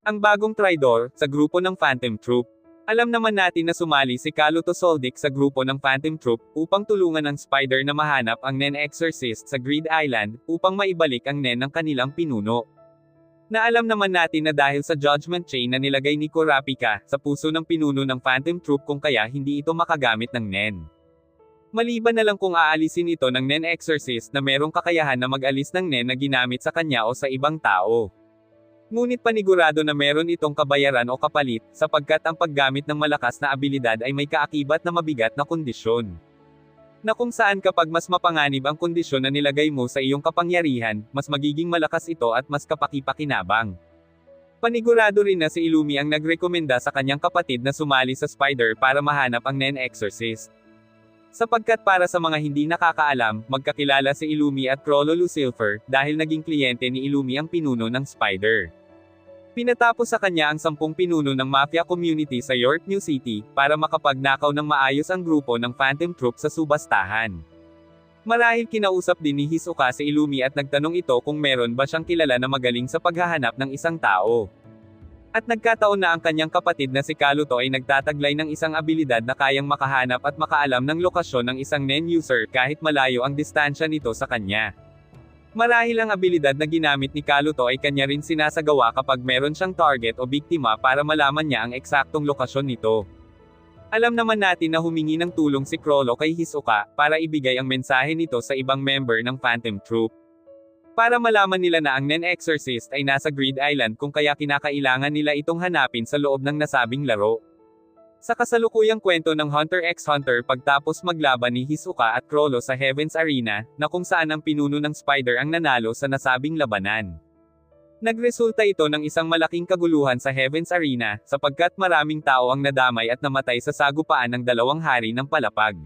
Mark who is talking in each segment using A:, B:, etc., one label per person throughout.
A: Ang bagong Tridor, sa grupo ng Phantom Troop. Alam naman natin na sumali si Kaluto Soldic sa grupo ng Phantom Troop, upang tulungan ang Spider na mahanap ang Nen Exorcist sa Grid Island, upang maibalik ang Nen ng kanilang pinuno. Na alam naman natin na dahil sa judgment chain na nilagay ni Kurapika, sa puso ng pinuno ng Phantom Troop kung kaya hindi ito makagamit ng Nen. Maliban na lang kung aalisin ito ng Nen Exorcist na merong kakayahan na mag-alis ng Nen na ginamit sa kanya o sa ibang tao. Ngunit panigurado na meron itong kabayaran o kapalit, sapagkat ang paggamit ng malakas na abilidad ay may kaakibat na mabigat na kondisyon. Na kung saan kapag mas mapanganib ang kondisyon na nilagay mo sa iyong kapangyarihan, mas magiging malakas ito at mas kapakipakinabang. Panigurado rin na si Illumi ang nagrekomenda sa kanyang kapatid na sumali sa Spider para mahanap ang Nen Exorcist. Sapagkat para sa mga hindi nakakaalam, magkakilala si Illumi at Crollo Lucifer, dahil naging kliyente ni Illumi ang pinuno ng Spider. Pinatapos sa kanya ang sampung pinuno ng mafia community sa York New City, para makapagnakaw ng maayos ang grupo ng Phantom Troop sa subastahan. Marahil kinausap din ni Hisoka si Illumi at nagtanong ito kung meron ba siyang kilala na magaling sa paghahanap ng isang tao. At nagkataon na ang kanyang kapatid na si Kaluto ay nagtataglay ng isang abilidad na kayang makahanap at makaalam ng lokasyon ng isang NEN user kahit malayo ang distansya nito sa kanya. Marahil ang abilidad na ginamit ni Kaluto ay kanya rin sinasagawa kapag meron siyang target o biktima para malaman niya ang eksaktong lokasyon nito. Alam naman natin na humingi ng tulong si Krollo kay Hisoka para ibigay ang mensahe nito sa ibang member ng Phantom Troop. Para malaman nila na ang Nen Exorcist ay nasa Grid Island kung kaya kinakailangan nila itong hanapin sa loob ng nasabing laro. Sa kasalukuyang kwento ng Hunter x Hunter pagtapos maglaban ni Hisoka at Krollo sa Heaven's Arena, na kung saan ang pinuno ng Spider ang nanalo sa nasabing labanan. Nagresulta ito ng isang malaking kaguluhan sa Heaven's Arena, sapagkat maraming tao ang nadamay at namatay sa sagupaan ng dalawang hari ng palapag.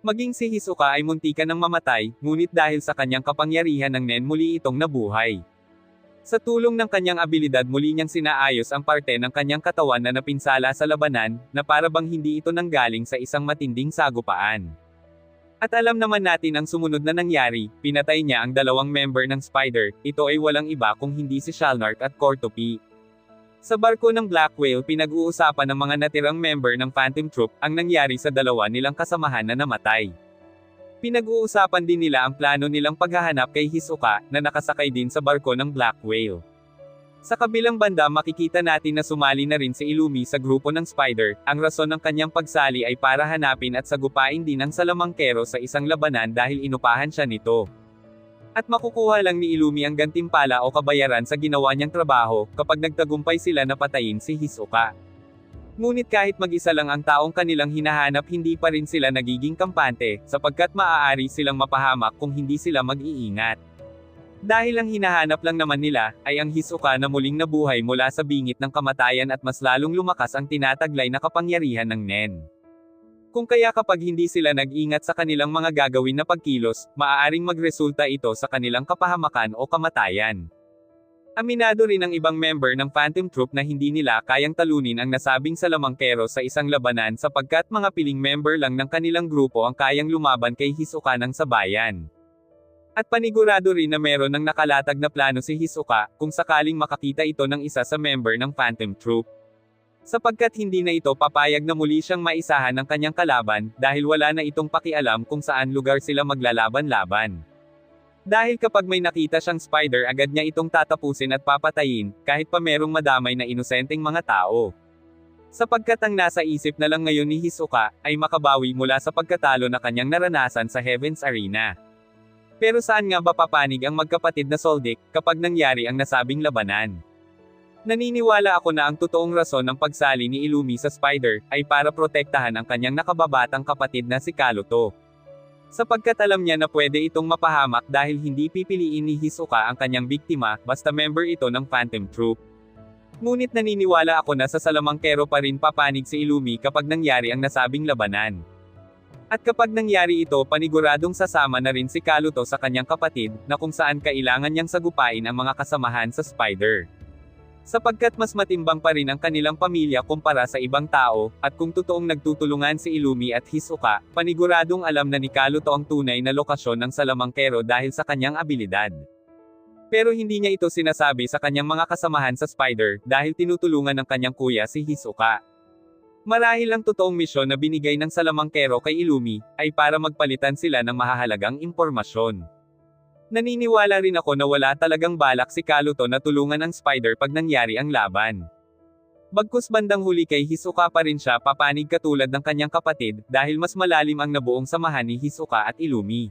A: Maging si Hisoka ay muntikan ng mamatay, ngunit dahil sa kanyang kapangyarihan ng Nen muli itong nabuhay. Sa tulong ng kanyang abilidad muli niyang sinaayos ang parte ng kanyang katawan na napinsala sa labanan, na para bang hindi ito nanggaling sa isang matinding sagupaan. At alam naman natin ang sumunod na nangyari, pinatay niya ang dalawang member ng Spider, ito ay walang iba kung hindi si Shalnark at Cortopi. Sa barko ng Black Whale pinag-uusapan ng mga natirang member ng Phantom Troop, ang nangyari sa dalawa nilang kasamahan na namatay. Pinag-uusapan din nila ang plano nilang paghahanap kay Hisoka, na nakasakay din sa barko ng Black Whale. Sa kabilang banda makikita natin na sumali na rin si Illumi sa grupo ng Spider, ang rason ng kanyang pagsali ay para hanapin at sagupain din ang salamangkero sa isang labanan dahil inupahan siya nito. At makukuha lang ni Illumi ang gantimpala o kabayaran sa ginawa niyang trabaho, kapag nagtagumpay sila na patayin si Hisoka. Ngunit kahit mag-isa lang ang taong kanilang hinahanap hindi pa rin sila nagiging kampante, sapagkat maaari silang mapahamak kung hindi sila mag-iingat. Dahil ang hinahanap lang naman nila, ay ang Hisoka na muling nabuhay mula sa bingit ng kamatayan at mas lalong lumakas ang tinataglay na kapangyarihan ng Nen. Kung kaya kapag hindi sila nag-ingat sa kanilang mga gagawin na pagkilos, maaaring magresulta ito sa kanilang kapahamakan o kamatayan. Aminado rin ang ibang member ng Phantom Troop na hindi nila kayang talunin ang nasabing salamangkero sa isang labanan sapagkat mga piling member lang ng kanilang grupo ang kayang lumaban kay Hisoka ng sabayan. At panigurado rin na meron ng nakalatag na plano si Hisoka, kung sakaling makakita ito ng isa sa member ng Phantom Troop. Sapagkat hindi na ito papayag na muli siyang maisahan ng kanyang kalaban, dahil wala na itong pakialam kung saan lugar sila maglalaban-laban. Dahil kapag may nakita siyang spider agad niya itong tatapusin at papatayin, kahit pa merong madamay na inosenteng mga tao. Sapagkat ang nasa isip na lang ngayon ni Hisoka, ay makabawi mula sa pagkatalo na kanyang naranasan sa Heaven's Arena. Pero saan nga ba papanig ang magkapatid na Soldic, kapag nangyari ang nasabing labanan? Naniniwala ako na ang totoong rason ng pagsali ni Illumi sa Spider, ay para protektahan ang kanyang nakababatang kapatid na si Kaluto. Sapagkat alam niya na pwede itong mapahamak dahil hindi pipiliin ni Hisoka ang kanyang biktima, basta member ito ng Phantom Troop. Ngunit naniniwala ako na sa salamangkero pa rin papanig si Illumi kapag nangyari ang nasabing labanan. At kapag nangyari ito paniguradong sasama na rin si Kaluto sa kanyang kapatid, na kung saan kailangan niyang sagupain ang mga kasamahan sa Spider. Sapagkat mas matimbang pa rin ang kanilang pamilya kumpara sa ibang tao, at kung totoong nagtutulungan si Illumi at Hisoka, paniguradong alam na ni Kaluto ang tunay na lokasyon ng salamangkero dahil sa kanyang abilidad. Pero hindi niya ito sinasabi sa kanyang mga kasamahan sa Spider, dahil tinutulungan ng kanyang kuya si Hisoka. Marahil ang totoong misyon na binigay ng salamangkero kay Ilumi, ay para magpalitan sila ng mahahalagang impormasyon. Naniniwala rin ako na wala talagang balak si Kaluto na tulungan ang Spider pag nangyari ang laban. Bagkus bandang huli kay Hisoka pa rin siya papanig katulad ng kanyang kapatid, dahil mas malalim ang nabuong samahan ni Hisoka at Ilumi.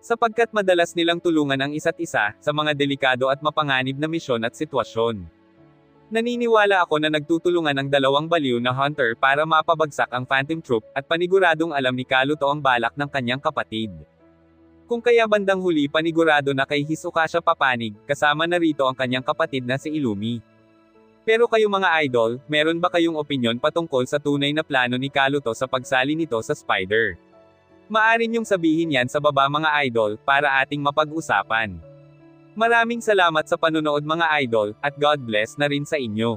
A: Sapagkat madalas nilang tulungan ang isa't isa, sa mga delikado at mapanganib na misyon at sitwasyon. Naniniwala ako na nagtutulungan ang dalawang baliw na hunter para mapabagsak ang Phantom Troop, at paniguradong alam ni Kaluto ang balak ng kanyang kapatid. Kung kaya bandang huli panigurado na kay Hisoka siya papanig, kasama na rito ang kanyang kapatid na si Ilumi. Pero kayo mga idol, meron ba kayong opinyon patungkol sa tunay na plano ni Kaluto sa pagsali nito sa Spider? Maaari niyong sabihin yan sa baba mga idol, para ating mapag-usapan. Maraming salamat sa panonood mga idol, at God bless na rin sa inyo.